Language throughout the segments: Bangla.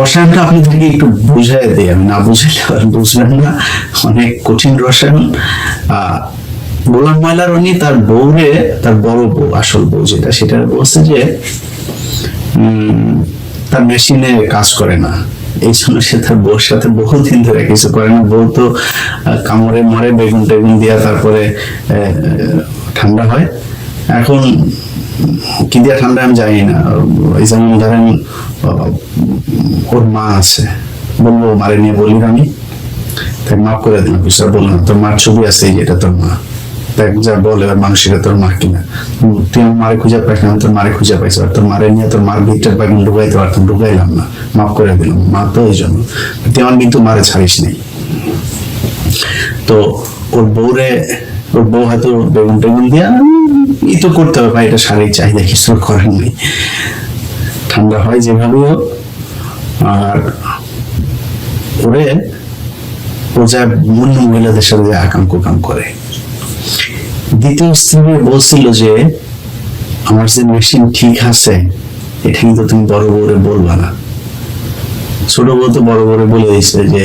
রসায়নটা আপনাদেরকে একটু বুঝাই দিই। আমি না বুঝাইলে আর বুঝবেন না। অনেক কঠিন রসায়ন। গোলাম ময়লা রনি তার বউরে, তার বড় বউ, আসল বউ যেটা, সেটা বলছে যে তার মেশিনে কাজ করে না। এই জন্য সে তার বউর সাথে বহুদিন ধরে কিছু করে না। বউ তো কামড়ে মরে, বেগুন টেগুন দিয়া তারপরে ঠান্ডা হয়। এখন, কি দিয়া ঠান্ডা আমি জানি না। এই যেমন ধরেন ওর মা আছে। বলল, মারে নিয়ে বলি আমি। তাই মাফ করে দিলাম কিছু আর বলল না, তোর মার ছবি আছে এটা তোর মা। দেখ যা বলে এবার মানুষ এটা তোর মা কিনা। তুই আমার মারে খুঁজে পাইস না তোর মারে খুঁজে পাইছি। আর তোর মারে নিয়ে তোর মার ভিতরে বাগুন ঢুকাইতে পারতাম, ঢুকাইলাম না। মাফ করে দিলাম, মা তো এই জন্য তুই আমার কিন্তু মারে ছাড়িস নেই তো ওর বউরে, ওর বউ হয়তো বেগুন টেগুন দিয়া ই তো করতে হবে ভাই, এটা শারীরিক চাহিদা কিছু করেন নেই। ঠান্ডা হয় যেভাবে হোক। আর করে ও যা অন্য মহিলাদের সাথে যে আকাম কুকাম করে। দ্বিতীয় স্ত্রী বলছিল যে, আমার যে মেশিন ঠিক আছে, এটা কিন্তু তুমি বড় বড় বলবা না। ছোট বউ তো বড় বড় বলে দিচ্ছে যে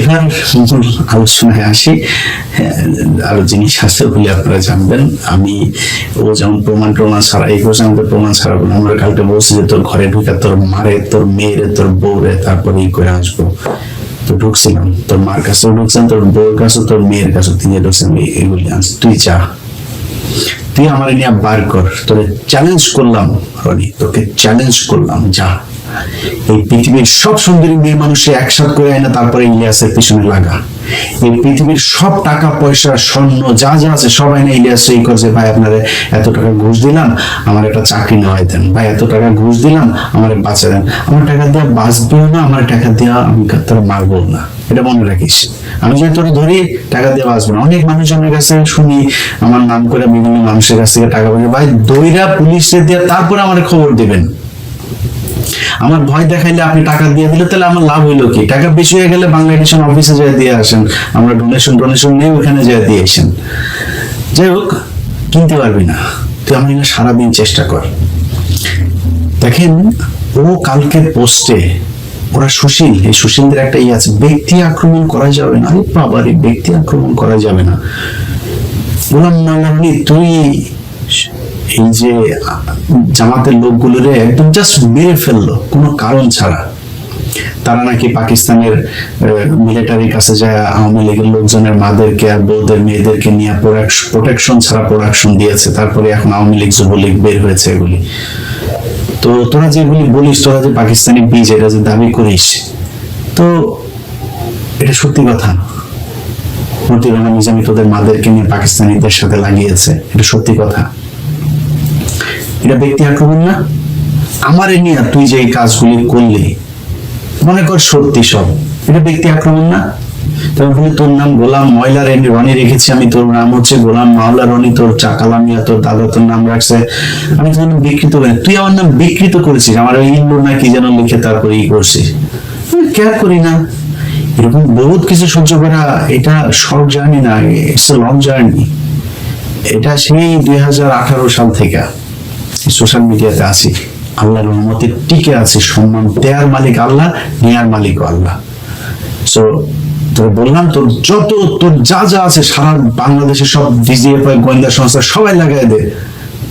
এবার মূল আলোচনায় আসি। আরও জিনিস আছে বলে আপনারা জানবেন। আমি ও যেমন প্রমাণ প্রমাণ ছাড়া, এই কোর্সে আমাদের প্রমাণ ছাড়া আমরা কালকে বলছি যে তোর ঘরে ঢুকে তোর মারে, তোর মেয়েরে, তোর বউরে, তারপরে ই করে আসব। তো ঢুকছিলাম, তোর মার কাছেও ঢুকছেন, তোর বউর কাছে তোর মেয়ের কাছে তিনটে ঢুকছেন এগুলি আনছি তুই চা তুই আমার নিয়ে বার কর। তোকে চ্যালেঞ্জ করলাম, রনি, তোকে চ্যালেঞ্জ করলাম, যা। এই পৃথিবীর সব সুন্দরী মেয়ে মানুষে একসাথ করে আয় না তারপরে ইলিয়াসের পিছনে লাগা। এই পৃথিবীর সব টাকা, পয়সা, স্বর্ণ, যা যা আছে সবাই না ইলিয়াস এই করছে, ভাই, আপনারা এত টাকা ঘুষ দিলাম, আমার একটা চাকরি নেওয়াই দেন। ভাই, এত টাকা ঘুষ দিলাম, আমার বাঁচা দেন। আমার টাকা দেওয়া বাঁচবেও না, আমার টাকা দেওয়া আমি তারা মারবো না। এটা মনে রাখিস। আমি যদি তোর ধরি, টাকা দিয়ে বাঁচবো না। অনেক মানুষজনের কাছে শুনি, আমার নাম করে বিভিন্ন মানুষের কাছ থেকে টাকা পয়সা ভাই দইরা পুলিশে দিয়ে, তারপরে আমার খবর দিবেন। আমার ভয় দেখাইলে আপনি টাকা দিয়ে দিলে তাহলে আমার লাভ হইল কি? টাকা বেশি হয়ে গেলে বাংলাদেশের অফিসে যায় দিয়ে আসেন। আমরা ডোনেশন ডোনেশন নিয়ে ওখানে যায় দিয়ে আসেন। যাই হোক, কিনতে পারবি না। তুই আমার সারাদিন চেষ্টা কর। দেখেন, ও কালকের পোস্টে ওরা সুশীল, এই সুশীলদের একটা ইয়ে আছে, ব্যক্তি আক্রমণ করা যাবে না। আরে বাবারে ব্যক্তি আক্রমণ করা যাবে না। গোলাম মালানি তুই এই যে, জামাতের লোকগুলোরে একদম জাস্ট মেরে ফেলল, কোনো কারণ ছাড়া। তারা নাকি পাকিস্তানের মিলিটারির কাছে যায়, আওয়ামী লীগের লোকজনের মাদেরকে আর বউদের মেয়েদেরকে নিয়ে প্রোটেকশন ছাড়া প্রোডাকশন দিয়েছে। তারপরে এখন আওয়ামী লীগ যুবলীগ বের হয়েছে এগুলি। তো তোরা যেগুলি বলিস, তোরা যে পাকিস্তানি বীজ, এটা যে দাবি করিস, তো এটা সত্যি কথা। মতিউর রহমান নিজামী তোদের মাদেরকে নিয়ে পাকিস্তানিদের সাথে লাগিয়েছে, এটা সত্যি কথা। এটা ব্যক্তি আক্রমণ না? আমার নিয়ে তুই যে এই কাজগুলি করলি মনে কর সত্যি সব। এটা ব্যক্তি আক্রমণ না? বলি তোর নাম গোলাম ময়লা রেনি রেখেছি আমি তোর নাম হচ্ছে গোলাম মাওলা রনি তোর চাকালামিয়া তোর দাদা তোর নাম রাখছে। আমি তোর নাম বিকৃত করি তুই আমার নাম বিকৃত করেছিস আমার ওই ইল্লু না কি যেন লিখে তারপরে ই করছিস কেয়ার করি না। এরকম বহুত কিছু সহ্য করা এটা শর্ট জার্নি না ইটস লং জার্নি এটা সেই দুই হাজার আঠারো সাল থেকে। সোশ্যাল মিডিয়াতে আছি। আল্লাহর রহমতে টিকে আছে, সম্মান দেয়ার মালিক আল্লাহ, নেয়ার মালিক আল্লাহ। সো তোর বললাম, তোর যত, তোর যা যা আছে সারা বাংলাদেশের সব ডিজিএফআই গোয়েন্দা সংস্থা সবাই লাগাই দে।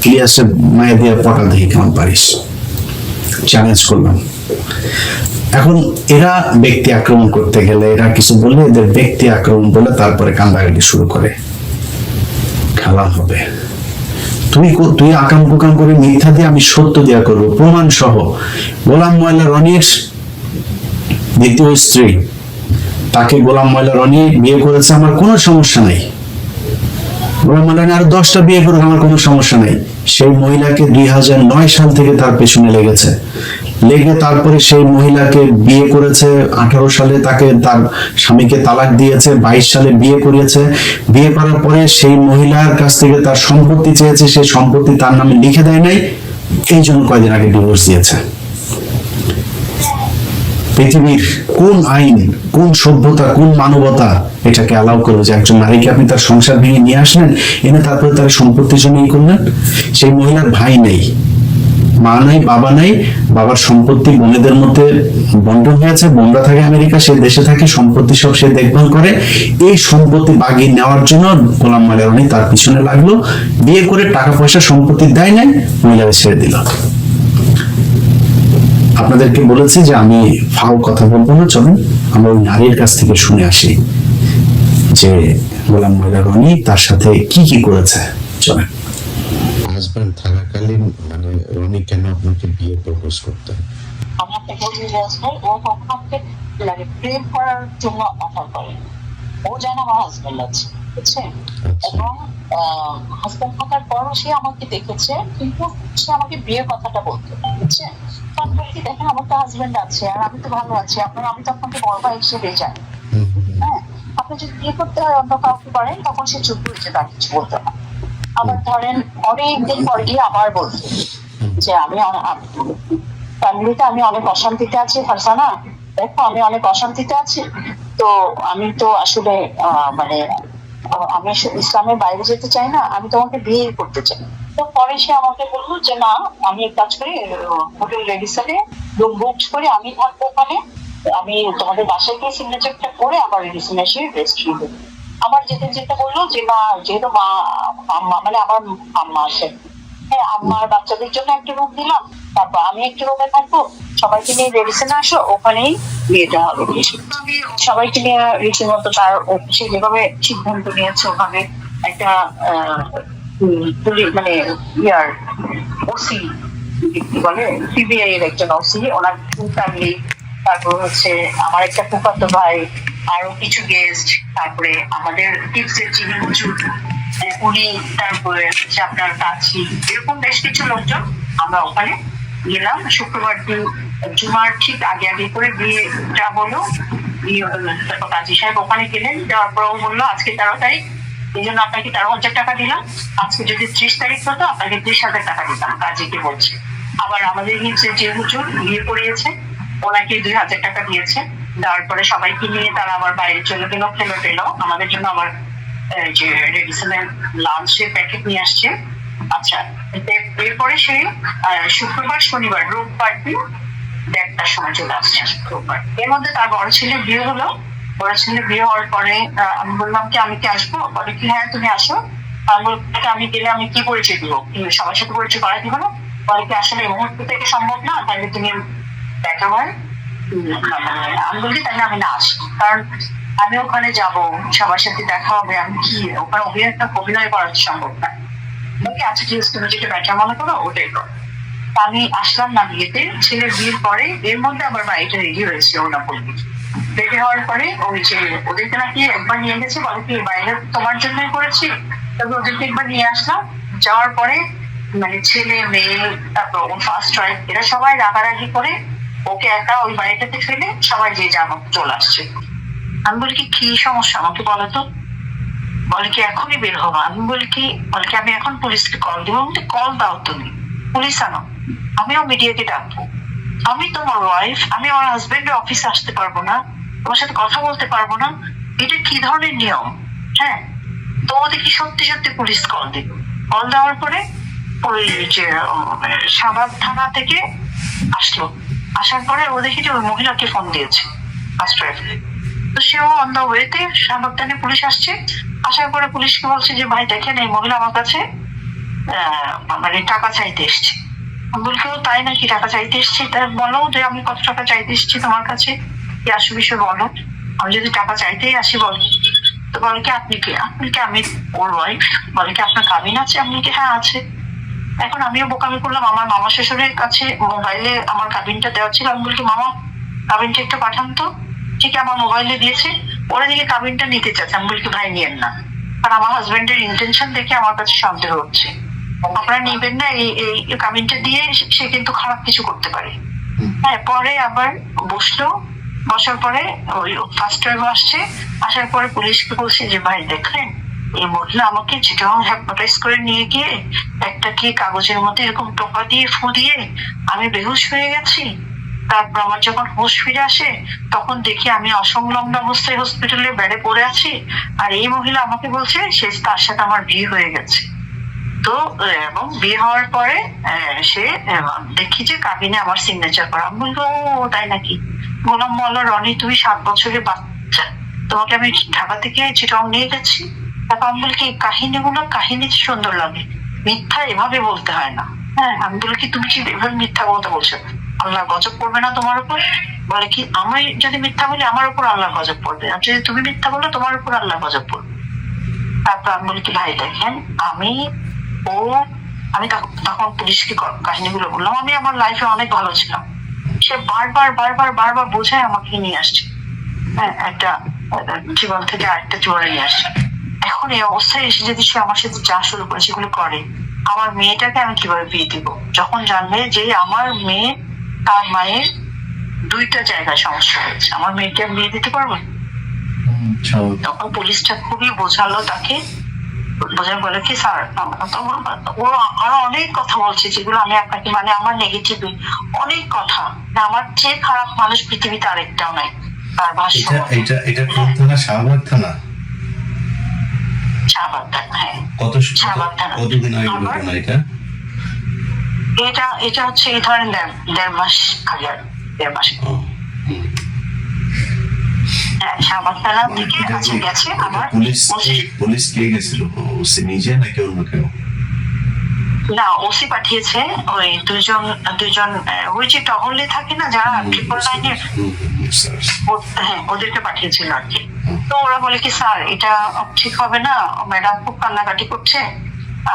ইলিয়াসে মায়া দিয়ে পটা দেখি কেমন পারিস। চ্যালেঞ্জ করলাম। এখন এরা ব্যক্তি আক্রমণ করতে গেলে, এরা কিছু বললে এদের ব্যক্তি আক্রমণ বলে তারপরে কান্দাকাটি শুরু করে। খেলা হবে। তুই তুই আকাম কুকাম করে মিথ্যা দিয়ে আমি সত্য দেয়া করব। প্রমাণ সহ। গোলাম ময়লা রনির দ্বিতীয় স্ত্রী। তাকে গোলাম ময়লা রনি বিয়ে করেছে, আমার কোনো সমস্যা নেই। গোলাম ময়লা আর আরও দশটা বিয়ে করুক, আমার কোনো সমস্যা নেই। সেই মহিলাকে দুই হাজার নয় সাল থেকে তার পেছনে লেগেছে। লেগে তারপরে সেই মহিলাকে বিয়ে করেছে, আঠারো সালে তাকে তার স্বামীকে তালাক দিয়েছে, বাইশ সালে বিয়ে করিয়েছে। বিয়ে করার পরে সেই মহিলার কাছ থেকে তার সম্পত্তি চেয়েছে, সেই সম্পত্তি তার নামে লিখে দেয় নাই। এই জন্য কয়দিন আগে ডিভোর্স দিয়েছে। পৃথিবীর কোন আইন, কোন সভ্যতা, কোন মানবতা এটাকে অ্যালাউ করবে যে একজন নারীকে আপনি তার সংসার ভেঙে নিয়ে আসলেন, এনে তারপরে তার সম্পত্তির জন্য করলেন? সেই মহিলার ভাই নেই। মা নাই, বাবা নাই, বাবার সম্পত্তি বোনেদের মধ্যে বন্টন হয়েছে, বোনরা থাকে আমেরিকা, সে দেশে থাকে, সম্পত্তি সব সে দেখভাল করে। এই সম্পত্তি বাগিয়ে নেওয়ার জন্য গোলাম মালিয়ারনি তার পিছনে লাগল, বিয়ে করে টাকা পয়সা সম্পত্তি দেয় নাই মহিলাকে ছেড়ে দিল। আপনাদেরকে বলেছি যে আমি ফাও কথা বলব না, চলুন, আমরা ওই নারীর কাছ থেকে শুনে আসি যে গোলাম মহিলা রনি তার সাথে কি কি করেছে, চলেন। প্রপোজ বলে গেছে ও আমাকে মানে প্রেম করার জন্য অফার করে ও জানে আমার হাজবেন্ড আছে বুঝছেন আচ্ছা। এবং হাজবেন্ড থাকার পরও সে আমাকে দেখেছে কিন্তু সে আমাকে বিয়ের কথাটা বলতো বুঝছেন দেখেন আমার তো হাজবেন্ড আছে আর আমি তো ভালো আছি আপনার আমি তো আপনাকে বড় ভাই হিসেবে জানি। হ্যাঁ আপনি যদি বিয়ে করতে হয় অন্য কাউকে করেন তখন সে চুপ হয়েছে তার কিছু বলতো না। আবার ধরেন অনেকদিন পর গিয়ে আবার বলতো যে আমি ফ্যামিলিতে আমি অনেক অশান্তিতে আছি ফারসানা দেখো, আমি অনেক অশান্তিতে আছি। তো আমি তো আসলে মানে আমি ইসলামের বাইরে যেতে চাই না, আমি তোমাকে বিয়ে করতে চাই। তো পরে সে আমাকে বলল যে, না, আমি কাজ করি হোটেল রেডিসনে রুম বুক করে আমি থাকব ওখানে। আমি তোমাদের বাসায় গিয়ে সিগনেচারটা করে আবার রেডিসনে এসে রেস্ট নিবো। আবার যেতে যেতে বলল যে মা যেহেতু মা মানে আমার আম্মা আছে আমার বাচ্চাদের জন্য একটা রুম দিলাম, তারপর আমি একটা রুমে থাকব, সবাইকে নিয়ে রেডিসনে আসো, ওখানেই বিয়েটা হবে। সবাইকে নিয়ে রীতিমতো তার সে যেভাবে সিদ্ধান্ত নিয়েছে ওখানে একটা মানে ইয়ার ওসি কি বলে সিবিআই এর একজন ওসি ওনার ফ্যামিলি তারপর হচ্ছে আমার একটা ফুফাতো ভাই, আরও কিছু গেস্ট তারপরে আমাদের টিপসের যিনি হুজুর আহ, উনি তারপরে হচ্ছে আপনার কাছি এরকম বেশ কিছু লোকজন আমরা ওখানে গেলাম। শুক্রবার দিন জুমার ঠিক আগে আগে করে বিয়েটা হলো। তারপর কাজী সাহেব ওখানে গেলেন। যাওয়ার পর ও বলল আজকে তেরো তারিখ। এই জন্য আপনাকে তেরো হাজার টাকা দিলাম। আজকে যদি ত্রিশ তারিখ হতো আপনাকে ত্রিশ হাজার টাকা দিতাম। কাজীকে বলছে। আবার আমাদের নিচে যে হুজুর বিয়ে করিয়েছে ওনাকে দুই হাজার টাকা দিয়েছে। দেওয়ার পরে সবাইকে নিয়ে তারা আবার বাইরে চলে গেল খেলো টেলো আমাদের জন্য আবার যে রেডিসনের লাঞ্চের প্যাকেট নিয়ে আসছে। আচ্ছা এরপরে সে শুক্রবার, শনিবার, রোববার দিন দেড়টার সময় চলে আসছে। রোববার। এর মধ্যে তার বড় ছেলে বিয়ে হলো। বড় ছেলে বিয়ে হওয়ার পরে আমি বললাম কি, আমি কি আসব? বলে কি হ্যাঁ তুমি আসো। আমি গেলে আমি কি পরিচয় দিব? সবার সাথে পরিচয় করাই দিব না। বলে কি, আসলে এই মুহূর্ত থেকে সম্ভব না, তাহলে তুমি দেখা হয়। আমি বলি, তাহলে আমি না আসব কারণ আমি ওখানে যাব, সবার সাথে দেখা হবে, আমি কি, ওখানে অভিনয়টা অভিনয় করা তো সম্ভব না। বলি আচ্ছা ঠিক আছে, তুমি যেটা ব্যাখ্যা মনে করো, ওটাই করো। আমি আসলাম না বিয়েতে, ছেলের বিয়ের পরে এর মধ্যে আবার বাড়িটা রেডি হয়েছে ওনা বলবি রেডি হওয়ার পরে ওই যে ওদেরকে নাকি একবার নিয়ে গেছে, বলে কি বাইরে তোমার জন্যই করেছি। তবে ওদেরকে একবার নিয়ে আসলাম, যাওয়ার পরে মানে ছেলে, মেয়ে, তারপর ও ফার্স্ট ওয়াইফ এরা সবাই রাগারাগি করে, ওকে একা ওই বাড়িটাতে ফেলে সবাই যে যাব চলে আসছে। আমি বলি কি কি সমস্যা? আমাকে বলো তো। বলে কি, এখনই বের হব। আমি বলি কি, বলে কি, আমি এখন পুলিশকে কল দিব। কল দাও তুমি। পুলিশ আনো। আমিও মিডিয়াকে ডাকবো। আমি তোমার ওয়াইফ আমি আমার হাজবেন্ডের অফিসে আসতে পারব না। তোমার সাথে কথা বলতে পারব না। এটা কি ধরনের নিয়ম? হ্যাঁ? তো দেখি সত্যি সত্যি পুলিশ কল দিল কল দেওয়ার পরে ওই যে সাবাদ থানা থেকে আসলো। আসার পরে ও দেখি যে ওই মহিলাকে ফোন দিয়েছে। ফার্স্ট সেও অন দা ওয়েতে, সাবধানে পুলিশ আসছে। আসার পরে পুলিশকে বলছে যে, ভাই, দেখেন এই মহিলা আমার কাছে মানে টাকা চাইতে এসছে। আমি বলি কেউ তাই নাকি টাকা চাইতে এসছে? বলো যে, আমি কত টাকা চাইতে এসছি তোমার কাছে? কি আসু বিষয় বলো। আমি যদি টাকা চাইতেই আসি, বলো। তো বলে কি, আপনি কি? আপনি কি? আমি ওর ওয়াইফ বলে কি, আপনার কাবিন আছে? আপনি কি হ্যাঁ আছে। এখন আমিও বোকামি করলাম। আমার মামা শ্বশুরের কাছে মোবাইলে আমার কাবিনটা দেওয়া ছিল। আমি বলি, মামা কাবিনটা একটু পাঠান তো। ঠিক আমার মোবাইলে দিয়েছে, ওরা দিকে কাবিনটা নিতে চাচ্ছে। আমি বলি ভাই, নিয়েন না। আর আমার হাজবেন্ডের ইন্টেনশন দেখে আমার কাছে সন্দেহ হচ্ছে। আপনারা নেবেন না, এই এই কাবিনটা দিয়ে সে কিন্তু খারাপ কিছু করতে পারে। হ্যাঁ পরে আবার বসল। বসার পরে ওই ফার্স্ট টাইম আসছে। আসার পরে পুলিশকে বলছে যে, ভাই, দেখলেন? এই মহিলা আমাকে চিটাং হ্যাপনোটাইজ করে নিয়ে গিয়ে একটা কি কাগজের মধ্যে এরকম টোকা দিয়ে ফু দিয়ে আমি বেহুশ হয়ে গেছি? তারপর আমার যখন হুঁশ ফিরে আসে, তখন দেখি আমি অসংলগ্ন অবস্থায় হসপিটালে বেডে পড়ে আছি। আর এই মহিলা আমাকে বলছে, সে তার সাথে আমার বিয়ে হয়ে গেছে। তো, এবং বিয়ে হওয়ার পরে সে দেখি যে কাবিনে আমার সিগনেচার করা। আমি বলব ও, তাই নাকি? বললাম, বলো রনি, তুমি সাত বছরের বাচ্চা। তোমাকে আমি ঢাকা থেকে চিটং নিয়ে গেছি। তারপর আমি বলি কি, কাহিনীগুলো? কাহিনী সুন্দর লাগে। মিথ্যা এভাবে বলতে হয় না। হ্যাঁ আমি বলি কি, তুমি কি এভাবে মিথ্যা বলতে বলছো? আল্লাহ গজব পড়বে না তোমার উপর? বলে কি, আমি যদি মিথ্যা বলি, আমার উপর আল্লাহ গজব পড়বে আর যদি তুমি মিথ্যা বলো, তোমার উপর আল্লাহ গজব পড়বে তারপর আমি বলি, কি ভাই, দেখেন, আমি, ও, আমি তখন- পুলিশকে কাহিনীগুলো বললাম। আমি আমার লাইফে অনেক ভালো ছিলাম। সে বারবার বারবার বারবার বোঝায় আমাকে নিয়ে আসছে। হ্যাঁ একটা একটা, জীবন থেকে আরেকটা জীবনে নিয়ে আসছে। এখন এই অবস্থায় এসে যদি সে আমার সাথে যা শুরু করে, সেগুলো করে, আমার মেয়েটাকে আমি কীভাবে বিয়ে দিব? যখন জানবে যে আমার মেয়ে তার মায়ের দুইটা জায়গায় সমস্যা হয়েছে। আমার মেয়েকে আমি বিয়ে দিতে পারব? তখন পুলিশটা খুবই বোঝালো তাকে। বোঝায় বলে কি স্যার ও আরও অনেক কথা বলছে যেগুলো আমি আপনাকে মানে আমার নেগেটিভ অনেক কথা। না, আমার চেয়ে খারাপ মানুষ পৃথিবীতে আরেকটাও নাই। তার ভাষ্য এটা এটা এটা কোন থানা? শাহবাগ থানা শাহবাগটা হ্যাঁ। কত কতদিন আগে ঘটনা এটা? এটা এটা হচ্ছে এই ধরেন দেড় মাস আগে দেড় মাস। হ্যাঁ পুলিশ কে গেছিল? সে নিজে নাকি অন্য কেউ? না ওসি পাঠিয়েছে। ওই দুজন দুজন আহ, ওই যে টহলে থাকে না যারা ট্রিপল হ্যাঁ ওদেরকে পাঠিয়েছিল আর কি। তো ওরা বলে কি স্যার এটা ঠিক হবে না। ম্যাডাম খুব কান্নাকাটি করছে।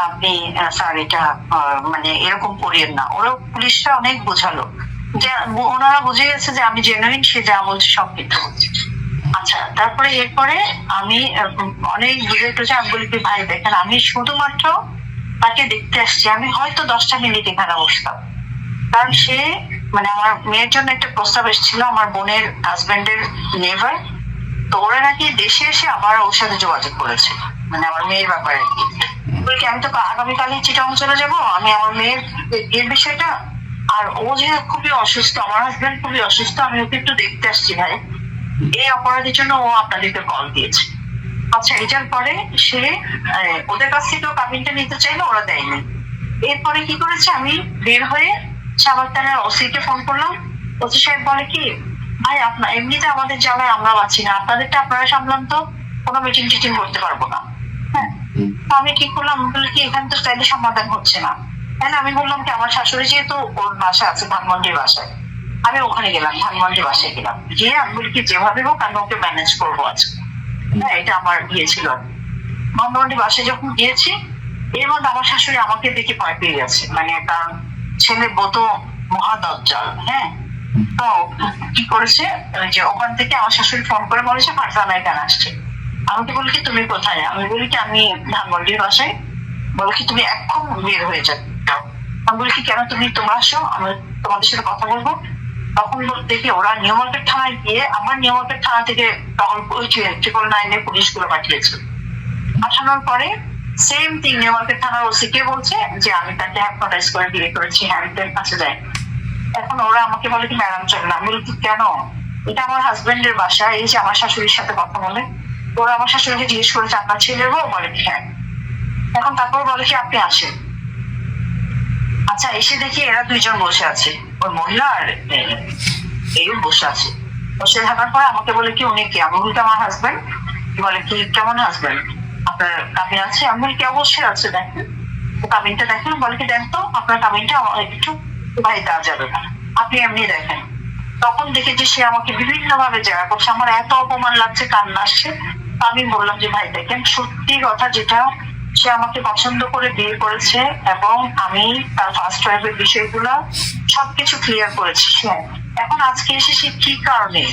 আপনি স্যার এটা মানে এরকম করিয়েন না। ওরা পুলিশরা অনেক বোঝালো। যে ওনারা বুঝে গেছে যে আমি জেনুইন সে যা বলছে সব মিথ্যা আচ্ছা তারপরে এরপরে আমি অনেক বুঝে টুঝে আমি বলি ভাই, দেখেন, আমি শুধুমাত্র তাকে দেখতে আসছি। আমি হয়তো দশটা মিনিট এখানে বসতাম। কারণ সে মানে আমার মেয়ের জন্য একটা প্রস্তাব এসেছিল, আমার বোনের হাজবেন্ডের নেভার তো ওরা নাকি দেশে এসে আবার ওর সাথে যোগাযোগ করেছে। মানে আমার মেয়ের ব্যাপারে আর কি। বলি আমি তো আগামীকালই চিটাং চলে যাব, আমি আমার মেয়ের বিয়ের বিষয়টা, আর ও যে খুবই অসুস্থ, আমার হাজবেন্ড খুবই অসুস্থ, আমি ওকে একটু দেখতে আসছি ভাই। এই অপরাধের জন্য ও আপনাদেরকে কল দিয়েছে। আচ্ছা এটার পরে সে ওদের কাছ থেকেও কাবিনটা নিতে চাইলে, ওরা দেয়নি। এরপরে কি করেছে, আমি বের হয়ে সাবারতানের ওসিকে ফোন করলাম। ওসি সাহেব বলে কি ভাই আপনার এমনিতে আমাদের জ্বালায় আমরা বাঁচি না। আপনাদেরটা আপনারা সামলান তো কোনো মিটিং টিটিং করতে পারব না। হ্যাঁ। আমি কি করলাম বলি কি এখানে তো চাইলে সমাধান হচ্ছে না। তাহলে আমি বললাম কি আমার শাশুড়ি যেহেতু ওর বাসা আছে ধানমন্ডির বাসায় আমি ওখানে গেলাম ধানমন্ডির বাসায় গেলাম। গিয়ে আমি বলি কি যেভাবে হোক আমি ওকে ম্যানেজ করব আজকে। হ্যাঁ এটা আমার ইয়ে ছিল। ধানমন্ডি বাসায় যখন গিয়েছি এর মধ্যে আমার শাশুড়ি আমাকে দেখে ভয় পেয়ে গেছে। মানে কারণ ছেলে বত মহাদজ্জাল হ্যাঁ? তো কি করেছে? যে ওখান থেকে আমার শাশুড়ি ফোন করে বলেছে ফারজানা এখানে আসছে। আমাকে বলি কি, তুমি কোথায়? আমি বলি কি, আমি ধানমন্ডির বাসায়। বলে কি, তুমি এখন বের হয়ে যাও। আমি বলি কি, কেন তুমি তোমরা আসো? আমি তোমাদের সাথে কথা বলব। তখন দেখি ওরা নিউ মার্কেট থানায় গিয়ে আমার নিউ মার্কেট থানা থেকে তখন ওই ট্রিপল নাইনের পুলিশগুলো পাঠিয়েছে। পাঠানোর পরে সেম থিং নিউ মার্কেট থানার ওসি কে বলছে যে, আমি তাকে হ্যাপনোটাইজ করে বিয়ে করেছি হ্যান্ডের কাছে যায় এখন ওরা আমাকে বলে কি, ম্যাডাম চল না আমি বলি কেন? এটা আমার হাজবেন্ডের বাসা, এই যে আমার শাশুড়ির সাথে কথা বলে। ওরা আমার শাশুড়িকে জিজ্ঞেস করেছে, আপনার ছেলের বউ? বলে কি হ্যাঁ। এখন তারপর বলে কি, আপনি আসেন। আচ্ছা এসে দেখি এরা দুইজন বসে আছে। ওই মহিলা আর এই বসে আছে। বসে থাকার পর আমাকে বলে কি, উনি কি? আমি বলি আমার হাজবেন্ড বলে, কি, কেমন হাজবেন্ড আপনার কামিন আছে? আমি বলি, কি অবশ্যই আছে, দেখেন। তো কাবিনটা দেখেন? বলে কি, দেখ তো, আপনার কামিনটা একটু যাবে না। আপনি এমনি দেখেন। তখন সে আমাকে বিভিন্ন ভাবে জায়গা করছে। আমার এত অপমান লাগছে, কান্না আসছে। আমি বললাম যে, ভাই, দেখেন, সত্যি কথা যেটা, সে আমাকে পছন্দ করে বিয়ে করেছে এবং আমি তার ফার্স্ট ওয়াইফের বিষয়গুলো সবকিছু ক্লিয়ার করেছি সে এখন আজকে এসে সে কি কারণে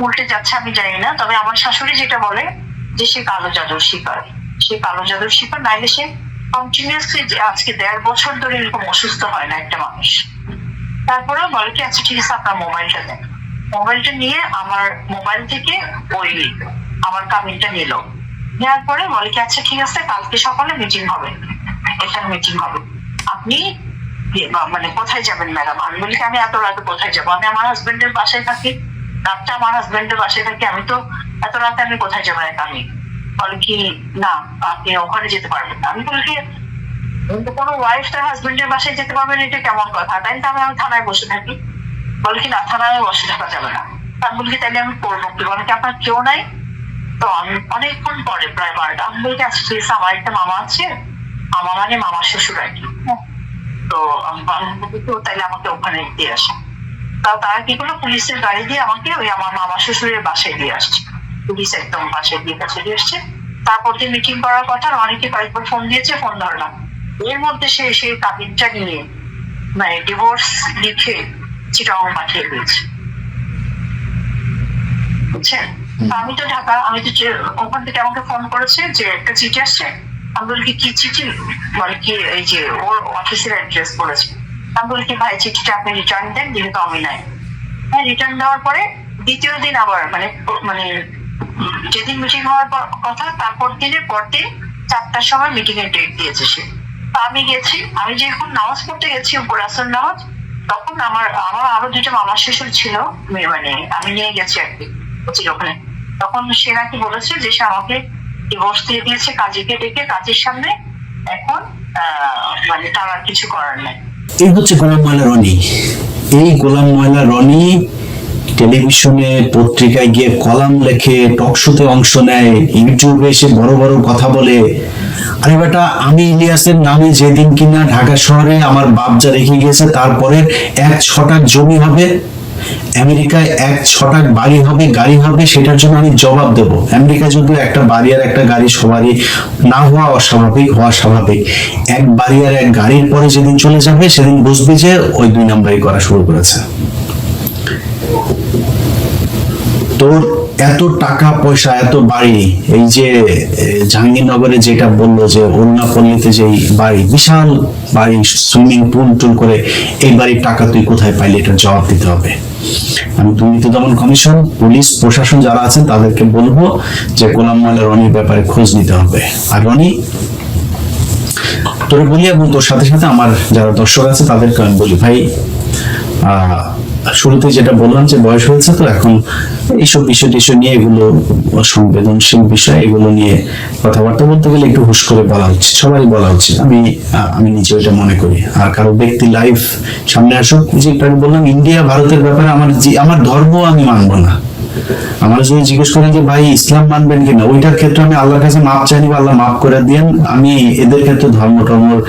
উল্টে যাচ্ছে আমি জানি না। তবে আমার শাশুড়ি যেটা বলে যে, সে কালো জাদুর শিকার। সে কালো জাদুর শিকার, নাইলে সে কন্টিনিউসলি আজকে দেড় বছর ধরে এরকম অসুস্থ হয় না একটা মানুষ। তারপরে বলে কি আচ্ছা ঠিক আছে আপনার মোবাইলটা দেন। মোবাইলটা নিয়ে আমার মোবাইল থেকে ওই আমার কামিনটা নিল। নেওয়ার পরে বলে কি আচ্ছা ঠিক আছে কালকে সকালে মিটিং হবে। এখানে মিটিং হবে। আপনি ইয়ে, মানে কোথায় যাবেন ম্যাডাম? আমি বলি আমি এত রাতে কোথায় যাব? আমি আমার হাজবেন্ডের বাসায় থাকি। রাতটা আমার হাজবেন্ডের বাসায় থাকি। আমি তো এত রাতে আমি কোথায় যাব একা আমি বলে কি না, আপনি ওখানে যেতে পারবেন না। আমি বলি কিন্তু কোনো ওয়াইফ তার হাজবেন্ডের বাসায় যেতে পারবে না এটা কেমন কথা? তাই তো আমি আমি থানায় বসে থাকি। বলে কি না, থানায় বসে থাকা যাবে না। তার বলি কি তাইলে আমি করব কি? বলে কি, আপনার কেউ নাই? তো আমি অনেকক্ষণ পরে, প্রায় বারোটা, আমি বলি আচ্ছা ঠিক আছে, আমার একটা মামা আছে। আমার মানে মামা শ্বশুর আর কি। তো আমি আমি বলি তো তাইলে আমাকে ওখানে দিয়ে আসে। তাও তারা কি করল, পুলিশের গাড়ি দিয়ে আমাকে ওই আমার মামা শ্বশুরের বাসায় দিয়ে আসছে। পুলিশ একদম বাসায় দিয়ে কাছে দিয়ে আসছে তারপর দিন মিটিং করার কথা অনেকে কয়েকবার ফোন দিয়েছে ফোন ধরলাম। এর মধ্যে সে সেই কাবিনটা নিয়ে মানে ডিভোর্স লিখে চিটাং পাঠিয়ে দিয়েছে। বুঝছেন? আমি তো ঢাকা আমি তো ওখান থেকে আমাকে ফোন করেছে যে একটা চিঠি আসছে। আমি বলি কি চিঠি? বলে কি এই যে ওর অফিসের অ্যাড্রেস বলেছে। আমি বলি কি ভাই চিঠিটা আপনি রিটার্ন দেন যেহেতু আমি নাই। হ্যাঁ রিটার্ন দেওয়ার পরে দ্বিতীয় দিন আবার মানে মানে যেদিন মিটিং হওয়ার কথা, তারপর দিনের পর দিন চারটার সময় মিটিং এর ডেট দিয়েছে সে। আমি গেছি, আমি যখন নামাজ পড়তে গেছি উপর আসর নামাজ, তখন আমার আমার আরও দুইটা মামা শ্বশুর ছিল মানে আমি নিয়ে গেছি আর কি ওখানে। তখন সে নাকি বলেছে যে সে আমাকে ডিভোর্স দিয়ে দিয়েছে কাজীকে ডেকে, কাজের সামনে এখন মানে তার আর কিছু করার নাই। এই হচ্ছে গোলাম ময়লা রনি। এই গোলাম ময়লা রনি টেলিভিশনে পত্রিকায় গিয়ে কলাম লেখে টক শোতে অংশ নেয়, ইউটিউবে এসে বড় বড় কথা বলে। আরে বেটা, আমি ইলিয়াসের নামে যেদিন কিনা ঢাকা শহরে আমার বাপ যা রেখে গিয়েছে, তারপরে এক ছটাক জমি হবে, আমেরিকায় এক ছটাক বাড়ি হবে, গাড়ি হবে, সেটার জন্য আমি জবাব দেব। আমেরিকা যদিও একটা বাড়ি আর একটা গাড়ি সবারই না হওয়া অস্বাভাবিক, হওয়া স্বাভাবিক। এক বাড়ি আর এক গাড়ির পরে যেদিন চলে যাবে, সেদিন বুঝবে যে ওই দুই নাম্বারই করা শুরু করেছে। তোর এত টাকা পয়সা এত বাড়ি এই যে জাহাঙ্গীরনগরে যেটা বলল যে অরুণাপল্লীতে যে বাড়ি বিশাল বাড়ি সুইমিং পুল টুল করে এই বাড়ির টাকা তুই কোথায় পাইলি? এটার জবাব দিতে হবে। আমি দুর্নীতি দমন কমিশন পুলিশ প্রশাসন যারা আছেন তাদেরকে বলব যে গোলাম মালের রনির ব্যাপারে খোঁজ নিতে হবে। আর রনি তোরে বলি এবং তোর সাথে সাথে আমার যারা দর্শক আছে তাদেরকে আমি বলি ভাই আহ, শুরুতে যেটা বললাম যে বয়স হয়েছে তো, এখন এইসব বিষয় টিষয় নিয়ে এগুলো সংবেদনশীল বিষয়, এগুলো নিয়ে কথাবার্তা বলতে গেলে একটু হুশ করে বলা উচিত, সবারই বলা উচিত। আমি আমি নিজে এটা মনে করি। আর কারও ব্যক্তি লাইফ সামনে আসুক, যে একটু বললাম ইন্ডিয়া ভারতের ব্যাপারে আমার জি- আমার ধর্ম আমি মানবো না। আমার যদি জিজ্ঞেস করেন যে, ভাই, ইসলাম মানবেন কিনা? ওইটার ক্ষেত্রে আমি আল্লাহর কাছে মাপ চাইনি বা আল্লাহ মাফ করে দিয়েন। আমি এদের ক্ষেত্রে ধর্ম টর্ম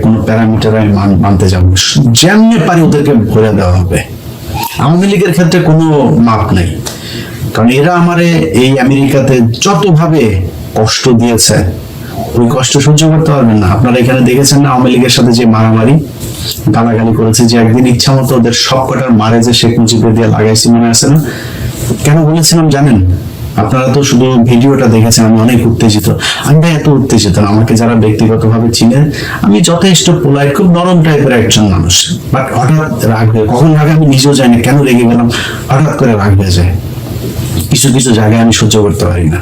কোনো প্যারামিটার আমি মানতে যাব যেমনি পারি ওদেরকে ভরে দেওয়া হবে। আওয়ামী লীগের ক্ষেত্রে কোনো মাপ নাই। কারণ এরা আমারে এই আমেরিকাতে যতভাবে কষ্ট দিয়েছে, ওই কষ্ট সহ্য করতে পারবেন না। আপনারা এখানে দেখেছেন না আওয়ামী লীগের সাথে যে মারামারি, গালাগালি করেছে, যে একদিন ইচ্ছা মতো ওদের সব কটার মারে যে শেখ মুজিবের দিয়ে লাগাইছি, মনে আছে না? কেন বলেছিলাম জানেন? আপনারা তো শুধু ভিডিওটা দেখেছেন, আমি অনেক উত্তেজিত। আমি এত উত্তেজিত, আমাকে যারা ব্যক্তিগতভাবে চিনেন আমি যথেষ্ট পোলাইট খুব নরম টাইপের একজন মানুষ। বাট হঠাৎ রাগ হয়ে, কখন রাগে আমি নিজেও জানি কেন রেগে গেলাম? হঠাৎ করে রাগ হয়ে যায়। কিছু কিছু জায়গায় আমি সহ্য করতে পারি না।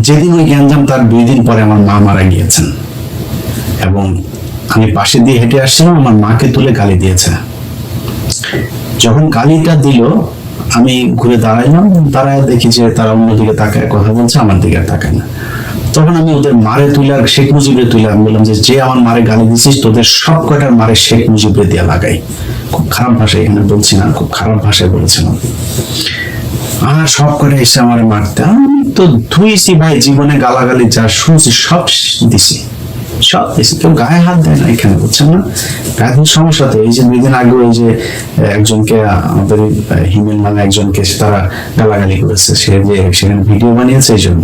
যেদিন ওই গ্যাঞ্জাম তার দুই দিন পরে আমার মা মারা গিয়েছেন। এবং আমি পাশে দিয়ে হেঁটে আসছিলাম, আমার মাকে তুলে গালি দিয়েছে। যখন গালিটা দিল আমি ঘুরে দাঁড়াইলাম দাঁড়ায় দেখি যে তারা অন্যদিকে তাকায়, কথা বলছে, আমার দিকে তাকায় না। তখন আমি ওদের মারে তুলে শেখ মুজিবের তুলে আমি বললাম যে যে আমার মারে গালি দিছিস, তোদের সব কটার মারে শেখ মুজিবের দিয়া লাগাই। খুব খারাপ ভাষায় এখানে বলছি না, খুব খারাপ ভাষায় বলেছিলাম আর সব করে এসে আমার মারতে, আমি তো ধুইছি ভাই, জীবনে গালাগালি যা শুনছি, সব দিছি। সব কেউ গায়ে হাত দেয় না, এখানে বুঝছেন না? হাতের সমস্যা তো এই যে দুই দিন আগে ওই যে একজনকে, আমাদের নামে একজনকে তারা গালাগালি করেছে, সে যে সেখানে ভিডিও বানিয়েছে এই জন্য।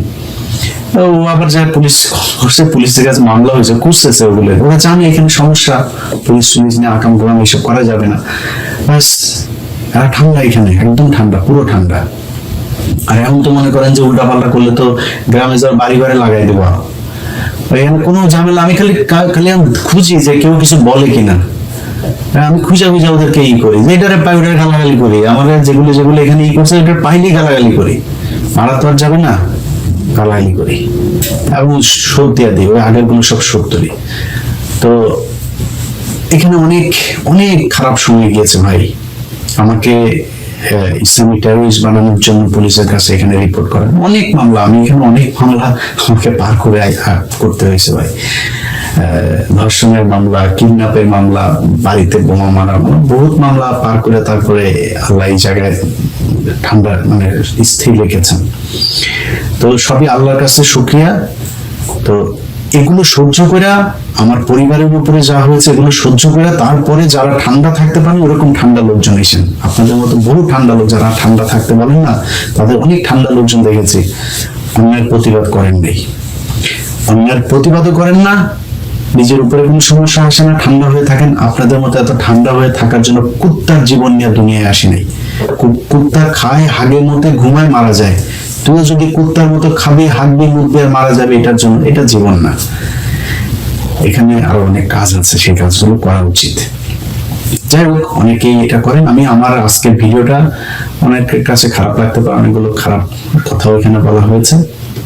ও আবার পুলিশ করছে পুলিশের কাছে মামলা হয়েছে, খুঁজতেছে ওগুলো। ওরা জানে এখানে সমস্যা, পুলিশ নিয়ে আকাম গোলাম এইসব করা যাবে না। ব্যাস আর ঠান্ডা এখানে, একদম ঠান্ডা, পুরো ঠান্ডা। আর এখন তো মনে করেন যে উল্টা পাল্টা করলে তো গ্রামে যাওয়ার বাড়ি ঘরে লাগাই দেবো এখানে কোনো ঝামেলা আমি খালি খালি আমি খুঁজি যে কেউ কিছু বলে কিনা। হ্যাঁ, আমি খুঁজে খুঁজে ওদেরকে ই করি যে এটারে পাই ওটারে গালাগালি করি আমরা যেগুলো যেগুলো এখানে ই করছে এটা পাইলেই গালাগালি করি। মারা তো আর যাবে না গালাগালি করি। এবং দিয়া দিই ওই আগেরগুলো সব তুলি। তো এখানে অনেক অনেক খারাপ সময় গিয়েছে ভাই। আমাকে ইসলামিক টেরোরিস্ট বানানোর জন্য পুলিশের কাছে এখানে রিপোর্ট করেন অনেক মামলা, আমি এখানে অনেক মামলা আমাকে পার করে করতে হয়েছে ভাই। ধর্ষণের মামলা কিডন্যাপের মামলা, বাড়িতে বোমা মারা, বহুত মামলা পার করে তারপরে আল্লাহ এই জায়গায় ঠান্ডা মানে স্থির রেখেছেন। তো সবই আল্লাহর কাছে শুক্রিয়া। তো এগুলো সহ্য করে আমার পরিবারের উপরে যা হয়েছে, এগুলো সহ্য করে তারপরে যারা ঠান্ডা থাকতে পারেন, ওরকম ঠান্ডা লোকজন এসেন। আপনাদের মতো বহু ঠান্ডা লোক যারা ঠান্ডা থাকতে পারেন না, তাদের অনেক ঠান্ডা লোকজন দেখেছি। অন্যায়ের প্রতিবাদ করেন নেই। অন্যায়ের প্রতিবাদও করেন না। নিজের উপরে কোনো সমস্যা আসে না, ঠান্ডা হয়ে থাকেন। আপনাদের মতো এত ঠান্ডা হয়ে থাকার জন্য কুত্তার জীবন নিয়ে দুনিয়ায় আসি নাই। কুত্তা খায় হাগে মতে ঘুমায়, মারা যায়। তুইও যদি কুত্তার মতো খাবি, হাগবি, মুখবি আর মারা যাবে, এটার জন্য, এটা জীবন না। এখানে আরও অনেক কাজ আছে সেই কাজগুলো করা উচিত। যাই হোক অনেকেই এটা করেন। আমি আমার আজকের ভিডিওটা অনেকের কাছে খারাপ লাগতে পারে অনেকগুলো খারাপ কথাও এখানে বলা হয়েছে।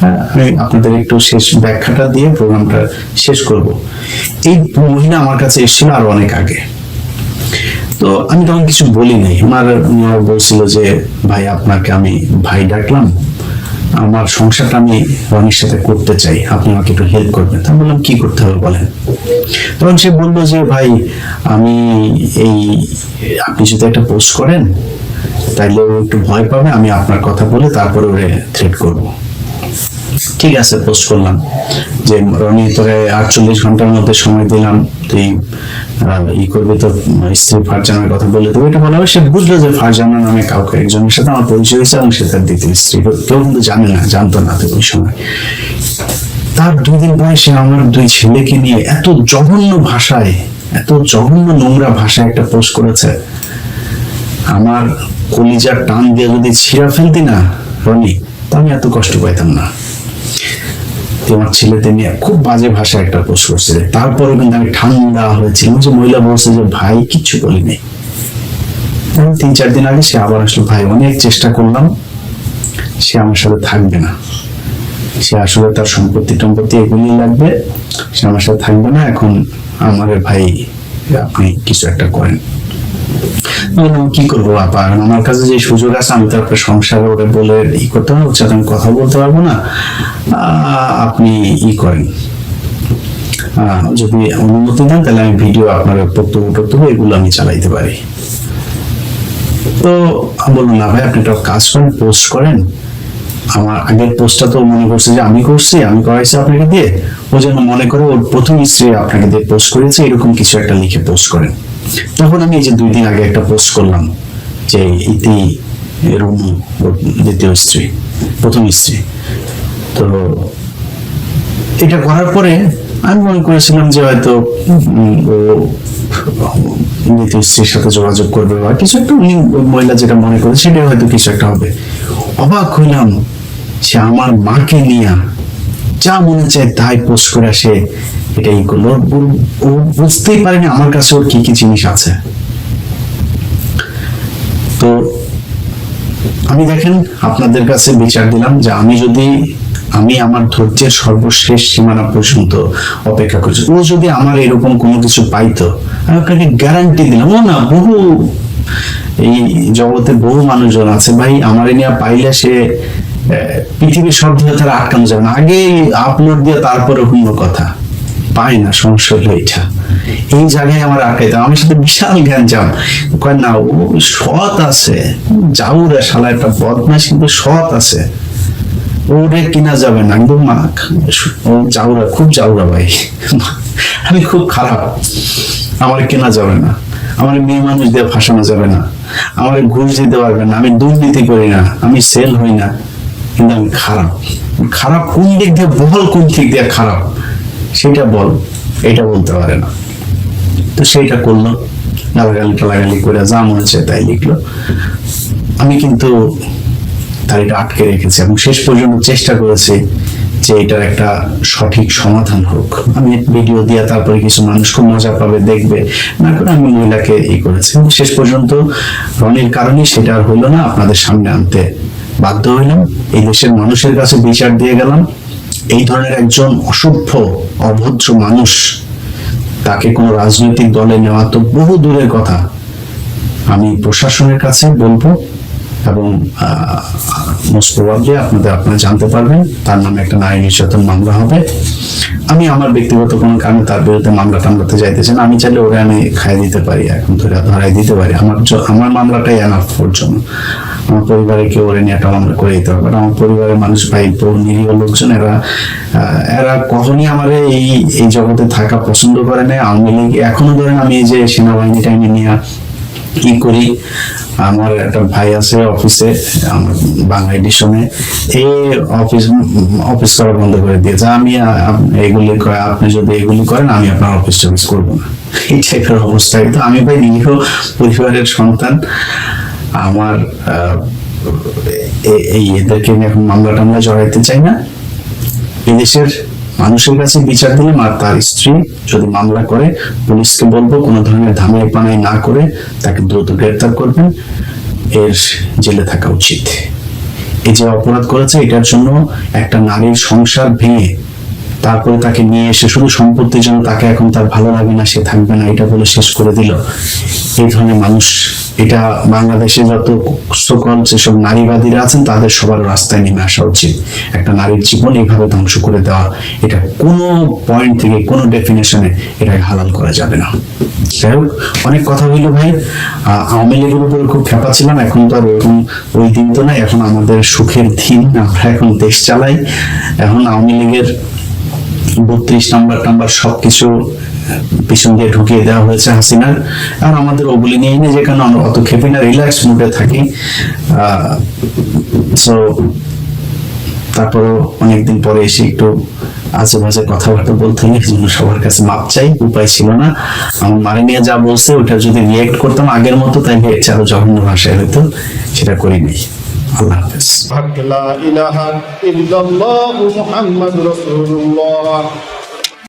হ্যাঁ, আমি আপনাদের একটু শেষ ব্যাখ্যাটা দিয়ে প্রোগ্রামটা শেষ করব। এই মহিলা আমার কাছে এসেছিল আরও অনেক আগে। তো আমি তখন কিছু বলি নাই। ওনার বলছিল যে ভাই আপনাকে আমি ভাই ডাকলাম। আমার সংসারটা আমি রনির সাথে করতে চাই। আপনি আমাকে একটু হেল্প করবেন। তা বললাম, কি করতে হবে বলেন? তখন সে বলল যে, ভাই, আমি এই, আপনি যদি একটা পোস্ট করেন, তাইলে একটু ভয় পাবে, আমি আপনার কথা বলে তারপরে ওরে থ্রেড করব। ঠিক আছে পোস্ট করলাম। যে রনি, তোরে আটচল্লিশ ঘণ্টার মধ্যে সময় দিলাম, তুই ই করবি তো স্ত্রী ফারজানার কথা বলে দেবো এটা বলা সে বুঝলো যে ফারজানা নামে কাউকে একজনের সাথে আমার পরিচয় হয়েছে এবং সে তার দ্বিতীয় স্ত্রী। কেউ কিন্তু জানে না, জানতো না তো ওই সময়। তার দুই দিন পরে সে আমার দুই ছেলেকে নিয়ে এত জঘন্য ভাষায়, এত জঘন্য নোংরা ভাষায় একটা পোস্ট করেছে। আমার কলিজার টান দিয়ে যদি ছিঁড়া ফেলতি না, রনি, তা আমি এত কষ্ট পাইতাম না। তোমার ছেলেদের নিয়ে খুব বাজে ভাষায় একটা পোস্ট করছে তারপরে কিন্তু আমি ঠান্ডা হয়েছিলাম। যে মহিলা বলছে যে, ভাই, কিচ্ছু বলিনি। তিন, চার দিন আগে সে আবার আসলো, ভাই, অনেক চেষ্টা করলাম। সে আমার সাথে থাকবে না। সে আসলে তার সম্পত্তি টম্পত্তি এগুলি লাগবে। সে আমার সাথে থাকবে না। এখন আমার ভাই, আপনি কিছু একটা করেন। কি করব আপা আমার কাছে যে সুযোগ আছে, আমি তারপরে সংসারে ওরে বলে ই করতে পারব সাথে আমি কথা বলতে পারব না। আপনি ই করেন। যদি অনুমতি দেন, তাহলে আমি ভিডিও আপনার বক্তব্য টক্তব্য এগুলো আমি চালাইতে পারি। তো, বলুন না ভাই, আপনি একটা কাজ করেন পোস্ট করেন। আমার আগের পোস্টটা তো মনে করছে যে আমি করছি, আমি করাইছি আপনাকে দিয়ে। ও যেন মনে করে, ওর প্রথম স্ত্রী আপনাকে দিয়ে পোস্ট করেছে, এরকম কিছু একটা লিখে পোস্ট করেন। তখন আমি এই যে দুই দিন আগে একটা পোস্ট করলাম যে ইতি রুমু দ্বিতীয় স্ত্রী, প্রথম স্ত্রী। তো এটা করার পরে আমি মনে করেছিলাম যে হয়তো ও দ্বিতীয় স্ত্রীর সাথে যোগাযোগ করবে বা কিছু একটা উনি মহিলা যেটা মনে করে সেটাই হয়তো কিছু একটা হবে। অবাক হইলাম সে আমার মাকে নিয়ে যা মনে চায় তাই পোস্ট করে আসে এটাই করল। ও বুঝতেই পারেনি আমার কাছে ওর কি কি জিনিস আছে। তো আমি দেখেন, আপনাদের কাছে বিচার দিলাম যে আমি যদি, আমি আমার ধৈর্যের সর্বশেষ সীমানা পর্যন্ত অপেক্ষা করছি। ও যদি আমার এরকম কোনো কিছু পাইতো, আমি আপনাকে গ্যারান্টি দিলাম, ও না, বহু, এই জগতে বহু মানুষজন আছে ভাই, আমার নিয়ে পাইলে সে পৃথিবীর সব দিয়ে তারা আটকানো যাবে না। আগে আপলোড দিয়ে তারপরে অন্য কথা। পাই না এই জায়গায় আমার সাথে বিশাল জ্ঞান কয়, না, ও সৎ আছে। শালা, একটা বদমাস কিন্তু সৎ আছে। ওরে কিনা যাবে না। কিন্তু মা যাওরা খুব যাওরা ভাই। আমি খুব খারাপ। আমার কেনা যাবে না। আমার মেয়ে মানুষ দিয়ে ফাঁসানো যাবে না। আমার ঘুষ দিতে পারবে না। আমি দুর্নীতি করি না। আমি সেল হই না। কিন্তু আমি খারাপ। খারাপ কোন দিক দিয়ে? বল কোন দিক দিয়ে খারাপ? সেটা বল, এটা বলতে পারে না। তো সেইটা করল গালাগালি টালাগালি করে যা মনে হচ্ছে তাই লিখলো। আমি কিন্তু তার এটা আটকে রেখেছি এবং শেষ পর্যন্ত চেষ্টা করেছি যে এটার একটা সঠিক সমাধান হোক। আমি ভিডিও দিয়ে তারপরে কিছু মানুষ খুব মজা পাবে, দেখবে। না করে আমি মহিলাকে ই করেছি। শেষ পর্যন্ত রনির কারণে সেটা আর হইল না, আপনাদের সামনে আনতে বাধ্য হইলাম। এই দেশের মানুষের কাছে বিচার দিয়ে গেলাম। এই ধরনের একজন অসভ্য, অভদ্র মানুষ, তাকে কোনো রাজনৈতিক দলে নেওয়া তো বহু দূরের কথা। আমি প্রশাসনের কাছে বলব এবং মোস্ট প্রবাবলি আপনাদের আপনারা জানতে পারবেন, তার নামে একটা নারী নির্যাতন মামলা হবে। আমি আমার ব্যক্তিগত কোনো কারণে তার বিরুদ্ধে মামলা টামলাতে যাইতেছি না। আমি চাইলে ওরা আমি খাই দিতে পারি, এখন ধরে ধরাই দিতে পারি। আমার আমার মামলাটাই এনাফ ওর জন্য আমার পরিবারে কেউ ওরে নিয়ে একটা মামলা করে দিতে কারণ আমার পরিবারের মানুষ ভাই, বহু নিরীহ লোকজন, এরা এরা কখনই আমার এই এই জগতে থাকা পছন্দ করে না আওয়ামী লীগ এখনও ধরেন আমি এই যে সেনাবাহিনী টাইনি নিয়ে কি করি। আমার একটা ভাই আছে অফিসে বাংলা এডিশনে এই অফিস অফিস করা বন্ধ করে দিয়েছে আমি এগুলি আপনি যদি এগুলি করেন, আমি আপনার অফিস টফিস করব না। এই টাইপের অবস্থা। কিন্তু আমি ভাই নিরীহ পরিবারের সন্তান। আমার এই এদেরকে আমি এখন মামলা টামলা জড়াইতে চাই না। এদেশের মানুষের কাছে বিচার দিলাম আর তার স্ত্রী যদি মামলা করে, পুলিশকে বলব কোনো ধরনের ধামাই পানাই না করে তাকে দ্রুত গ্রেপ্তার করবেন। এর জেলে থাকা উচিত। এই যে অপরাধ করেছে, এটার জন্য একটা নারীর সংসার ভেঙে তারপরে তাকে নিয়ে এসে শুধু সম্পত্তির জন্য তাকে এখন তার ভালো লাগে না, সে থাকবে না, এটা বলে শেষ করে দিল। এই ধরনের মানুষ এটা বাংলাদেশে যত সকল যেসব নারীবাদীরা আছেন, তাদের সবার রাস্তায় নেমে আসা উচিত। একটা নারীর জীবন এইভাবে ধ্বংস করে দেওয়া, এটা কোনো পয়েন্ট থেকে কোনো ডেফিনেশনে এটাকে হালাল করা যাবে না। যাই হোক, অনেক কথা হইল ভাই। আওয়ামী লীগের উপরে খুব খেপা ছিলাম, এখন তো আর ওরকম ওই দিন তো নাই এখন আমাদের সুখের দিন, আমরা এখন দেশ চালাই। এখন আওয়ামী লীগের বত্রিশ নাম্বার টাম্বার সবকিছু পিছন দিয়ে ঢুকিয়ে দেওয়া হয়েছে হাসিনার। আর আমাদের ওগুলি নিয়ে নিয়ে যেখানে আমরা অত খেপি না রিল্যাক্স মুডে থাকি। সো তারপরে অনেকদিন পরে এসে একটু আজে বাজে কথাবার্তা বলতে এই জন্য সবার কাছে মাপ চাই, উপায় ছিল না। আমার মারে নিয়ে যা বলছে, ওটা যদি রিয়েক্ট করতাম আগের মতো, তাই হয়েছে আরও জঘন্য ভাষায় হয়তো সেটা করি নেই। আল্লাহ হাফেজ।